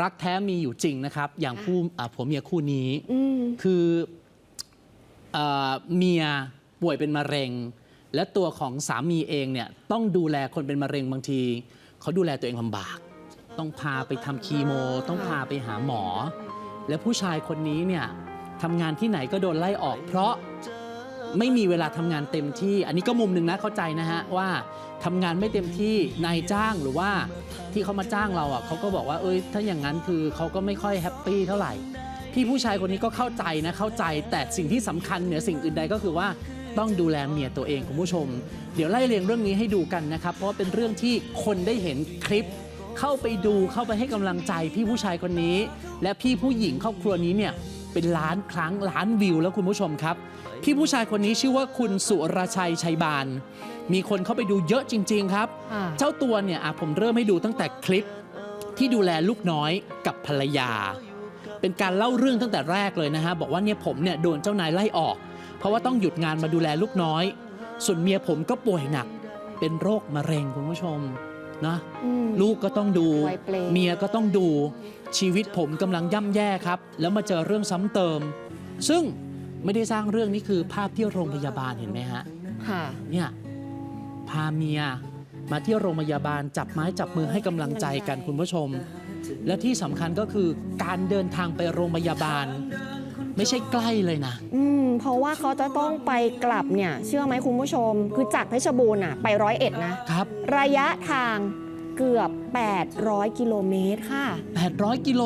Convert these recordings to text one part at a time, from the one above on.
รักแท้มีอยู่จริงนะครับ อย่างคู่อ่าผัวเมียคู่นี้อืมคือเอ่อเมียป่วยเป็นมะเร็ง และตัวของสามีเองเนี่ยต้องดูแลคนเป็นมะเร็งบางที เขาดูแลตัวเองลำบาก ต้องพาไปทำคีโม ต้องพาไปหาหมอ และผู้ชายคนนี้เนี่ยทำงานที่ไหนก็โดนไล่ออก เพราะ ไม่มีเวลาทำงานเต็มที่ อันนี้ก็มุมหนึ่งนะเข้าใจนะฮะว่าทำงานไม่เต็มที่นายจ้างหรือว่าที่เขามาจ้างเราอะเขาก็บอกว่าเอ้ยถ้าอย่างนั้นคือเขาก็ไม่ค่อยแฮปปี้เท่าไหร่พี่ผู้ชายคนนี้ก็เข้าใจนะเข้าใจ แต่สิ่งที่สำคัญเหนือสิ่งอื่นใดก็คือว่าต้องดูแลเมียตัวเองคุณผู้ชม เดี๋ยวไล่เรียงเรื่องนี้ให้ดูกันนะครับ เพราะเป็นเรื่องที่คนได้เห็นคลิป เข้าไปดูเข้าไปให้กำลังใจพี่ผู้ชายคนนี้ และพี่ผู้หญิงครอบครัวนี้เนี่ย เป็นล้านครั้งล้านวิวแล้วคุณผู้ชมครับ พี่ผู้ชายคนนี้ชื่อว่าคุณสุรชัยชัยบานมีคนเข้าไปดูเยอะจริง ๆ ครับค่ะเจ้าตัวเนี่ยอะผมเริ่มให้ดูตั้งแต่คลิปที่ดูแลลูกน้อยกับภรรยา เป็นการเล่าเรื่องตั้งแต่แรกเลยนะฮะบอกว่าเนี่ยผมเนี่ยโดนเจ้านายไล่ออก เพราะว่าต้องหยุดงานมาดูแลลูกน้อย ส่วนเมียผมก็ป่วยหนัก เป็นโรคมะเร็งคุณผู้ชม นะอืมลูกก็ต้องดูวัยเปลเมียก็ต้องดูชีวิตผมกำลังย่ำแย่ครับ แล้วมาเจอเรื่องซ้ำเติม ซึ่งไม่ได้สร้างเรื่องนี้คือภาพที่โรงพยาบาลเห็นไหมฮะค่ะเนี่ยพาเมียมาที่โรงพยาบาลจับไม้จับมือให้กำลังใจกันคุณผู้ชม และที่สำคัญก็คือการเดินทางไปโรงพยาบาล ไม่ใช่ใกล้เลยนะ อืมเพราะว่าเขาจะต้องไปกลับเนี่ยเชื่อไหมคุณผู้ชม คือจากเพชรบูรณ์อะไปร้อยเอ็ดนะครับ ระยะทางเกือบ 800 กิโลเมตรค่ะ800 กิโล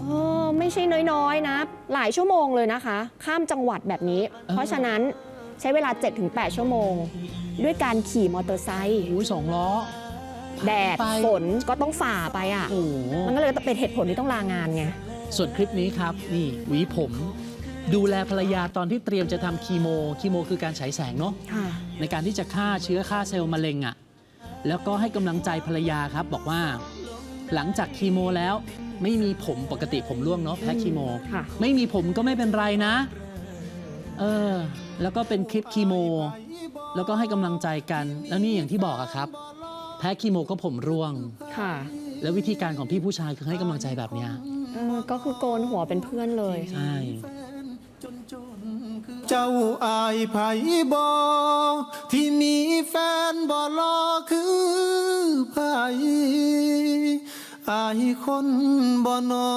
เออไม่ใช่น้อยๆนะ หลายชั่วโมงเลยนะคะ ข้ามจังหวัดแบบนี้ เพราะฉะนั้นใช้เวลา 7-8 ชั่วโมง ด้วยการขี่มอเตอร์ไซค์โอ้ยสองล้อ แดด ไป ฝนก็ต้องฝ่าไปอะ โอ้โหมันก็เลยเป็นเหตุผลที่ต้องลางานไง ส่วนคลิปนี้ครับ นี่หวีผม ดูแลภรรยาตอนที่เตรียมจะทำคีโมคีโมคือการฉายแสงเนาะค่ะ ในการที่จะฆ่าเชื้อฆ่าเซลล์มะเร็งอะ่ะแล้วก็ให้กำลังใจภรรยาครับบอกว่า หลังจากคีโมแล้วไม่มีผมปกติผมร่วงเนาะแพ้คีโม ค่ะ ไม่มีผมก็ไม่เป็นไรนะ เออ แล้วก็เป็นคลิปคีโม แล้วก็ให้กำลังใจกัน แล้วนี่อย่างที่บอกอะครับ แพ้คีโมก็ผมร่วง ค่ะแล้ววิธีการของพี่ผู้ชายคือให้กำลังใจแบบเนี้ย เออก็คือโกนหัวเป็นเพื่อนเลย ใช่ เจ้าอายไผบอที่มีแฟนบ่รอคือไผอายคนบ่นอ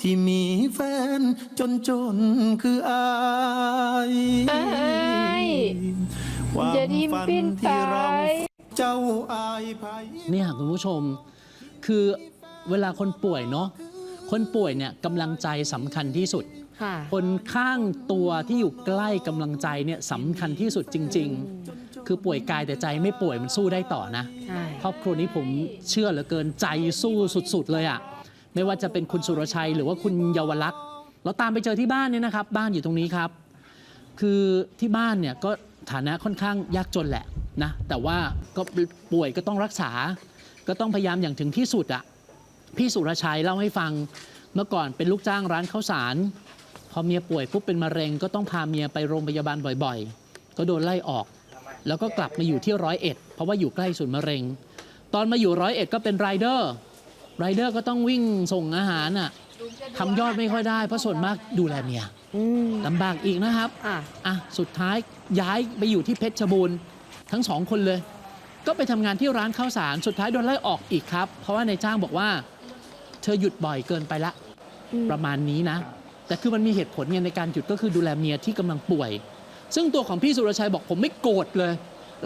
ที่มีแฟนจนจนคืออายอายความอย่าทิ้งฝันปิ้นไปที่เราเจ้าอายไผเนี่ยคุณผู้ชม คือเวลาคนป่วยเนาะคนป่วยเนี่ยกำลังใจสำคัญที่สุด ค่ะคนข้างตัวที่อยู่ใกล้กำลังใจเนี่ยสำคัญที่สุดจริง ๆ คือป่วยกายแต่ใจไม่ป่วยมันสู้ได้ต่อนะใช่ครอบครัวนี้ผมเชื่อเหลือเกินใจสู้สุด ๆ เลยอะ่ะไม่ว่าจะเป็นคุณสุรชัยหรือว่าคุณเยาวลักษณ์เราตามไปเจอที่บ้านเนี่ยนะครับ บ้านอยู่ตรงนี้ครับ คือที่บ้านเนี่ยก็ฐานะค่อนข้างยากจนแหละนะแต่ว่าก็ป่วยก็ต้องรักษา ก็ต้องพยายามอย่างถึงที่สุดอะ่ะพี่สุรชัยเล่าให้ฟังเมื่อก่อนเป็นลูกจ้างร้านข้าวสาร พอเมียป่วยปุ๊บเป็นมะเร็งก็ต้องพาเมียไปโรงพยาบาลบ่อยๆ ก็โดนไล่ออก แล้วก็กลับมาอยู่ที่ร้อยเอ็ดเพราะว่าอยู่ใกล้ศูนย์มะเร็ง ตอนมาอยู่ร้อยเอ็ดก็เป็นไรเดอร์ไรเดอร์ก็ต้องวิ่งส่งอาหารอะทำยอดไม่ค่อยได้ เพราะส่วนมากดูแลเมียอืมลำบากอีกนะครับอะอะสุดท้ายย้ายไปอยู่ที่เพชรบูรณ์ทั้งสองคนเลย ก็ไปทำงานที่ร้านข้าวสารสุดท้ายโดนไล่ออกอีกครับ เพราะว่านายจ้างบอกว่า เธอหยุดบ่อยเกินไปละอืมประมาณนี้นะ แต่คือมันมีเหตุผลไงในการหยุดก็คือดูแลเมียที่กำลังป่วย ซึ่งตัวของพี่สุรชัยบอกผมไม่โกรธเลย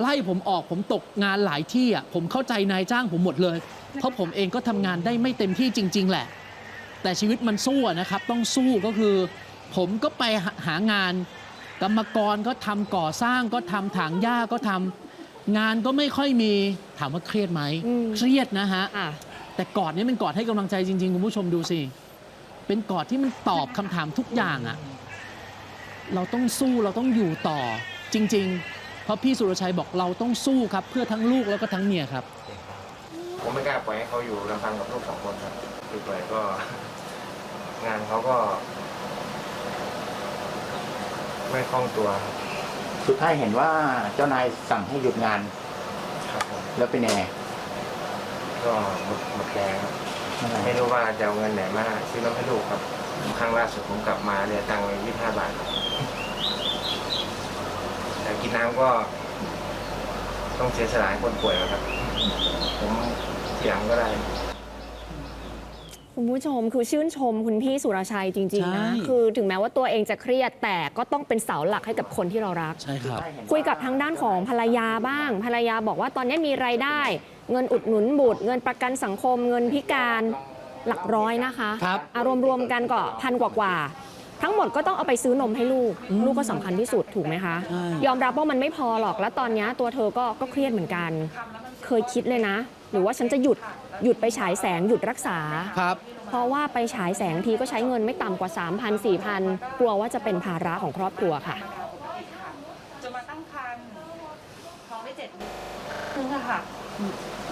ไล่ผมออกผมตกงานหลายที่อะผมเข้าใจนายจ้างผมหมดเลย เพราะผมเองก็ทำงานได้ไม่เต็มที่จริง ๆ แหละ แต่ชีวิตมันสู้อะนะครับ ต้องสู้ก็คือ ผมก็ไปหาหางาน กรรมกรก็ทำก่อสร้างก็ทำถางหญ้าก็ทำงานก็ไม่ค่อยมีถามว่าเครียดไหมอืมเครียดนะฮะอะแต่กอดนี้เป็นกอดให้กำลังใจจริงๆคุณผู้ชมดูสิ เป็นกอดที่มันตอบคำถามทุกอย่างอะเราต้องสู้เราต้องอยู่ต่อ จริง ๆ เพราะพี่สุรชัยบอกเราต้องสู้ครับ เพื่อทั้งลูกแล้วก็ทั้งเมียครับ ผมไม่กล้าปล่อยให้เขาอยู่ลำพังกับลูกสองคนครับคือปล่อยก็ งานเขาก็ ไม่คล่องตัวครับสุดท้ายเห็นว่าเจ้านายสั่งให้หยุดงาน ครับผมแล้วเป็นยังไงก็หมดหมดแรงครับ ไม่รู้ว่าจะเอาเงินไหนมาซื้อนมให้ลูกครับ ครั้งล่าสุดผมกลับมาเหลือตังค์ไว้ยี่สิบห้าบาทครับแต่กินน้ำก็ ต้องเสียสละให้คนป่วยนะครับ ผมเสียงก็ได้คุณผู้ชมคือชื่นชมคุณพี่สุรชัยจริง ๆ นะใช่คือถึงแม้ว่าตัวเองจะเครียดแต่ก็ต้องเป็นเสาหลักให้กับคนที่เรารัก ใช่ครับ คุยกับทางด้านของภรรยาบ้าง ภรรยาบอกว่าตอนนี้มีรายได้ เงินอุดหนุนบุตร เงินประกันสังคม เงินพิการหลักร้อยนะคะครับอารวมรวมๆกันก็พันกว่ากว่าๆทั้งหมดก็ต้องเอาไปซื้อนมให้ลูก ลูกก็สำคัญที่สุดถูกไหมคะ ใช่ ยอมรับว่ามันไม่พอหรอกแล้วตอนนี้ตัวเธอก็ก็เครียดเหมือนกัน เคยคิดเลยนะ หรือว่าฉันจะหยุดหยุดไปฉายแสงหยุดรักษา ครับ เพราะว่าไปฉายแสงทีก็ใช้เงินไม่ต่ำกว่า 3,000 4,000 กลัวว่าจะเป็นภาระของครอบครัวค่ะ จนมาตั้งครรภ์ท้องได้เจ็ดเดือน นึงอะค่ะ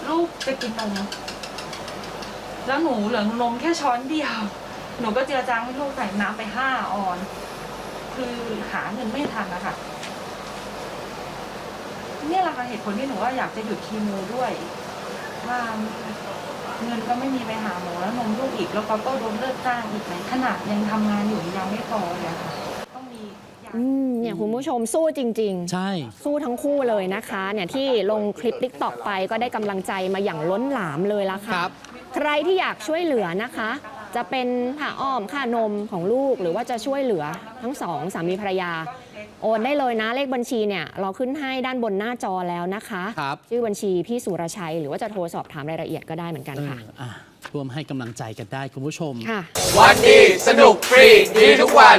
ลูกจะกินนมแล้วหนูเหลือนมแค่ช้อนเดียว หนูก็เจือจางให้ลูกใส่น้ำไปห้าออน คือหาเงินไม่ทันนะคะเนี่ยแหละค่ะเหตุผลที่หนูว่าอยากจะหยุดคีโมด้วยว่าเงินก็ไม่มีไปหาหมอแล้วนมลูกอีกแล้วเขาก็โดนเลิกจ้างอีกไหนขนาดยังทำงานอยู่ยังไม่พอเลยค่ะต้องมีอืม เนี่ยคุณผู้ชมสู้จริง ๆ ใช่ สู้ทั้งคู่เลยนะคะเนี่ยที่ลงคลิป t ิ k ตอกไปก็ได้กำลังใจมาอย่างล้นหลามเลยละค่ะครับ ใครที่อยากช่วยเหลือนะคะ จะเป็นผ้าอ้อมค่านมของลูกหรือว่าจะช่วยเหลือทั้งสองสามีภรรยา โอนได้เลยนะเลขบัญชีเนี่ยเราขึ้นให้ด้านบนหน้าจอแล้วนะคะ ครับ ชื่อบัญชีพี่สุรชัย หรือว่าจะโทรสอบถามรายละเอียดก็ได้เหมือนกันเออค่ะอะร่วมให้กำลังใจกันได้คุณผู้ชม ค่ะ วันดี สนุกฟรี ดีทุกวัน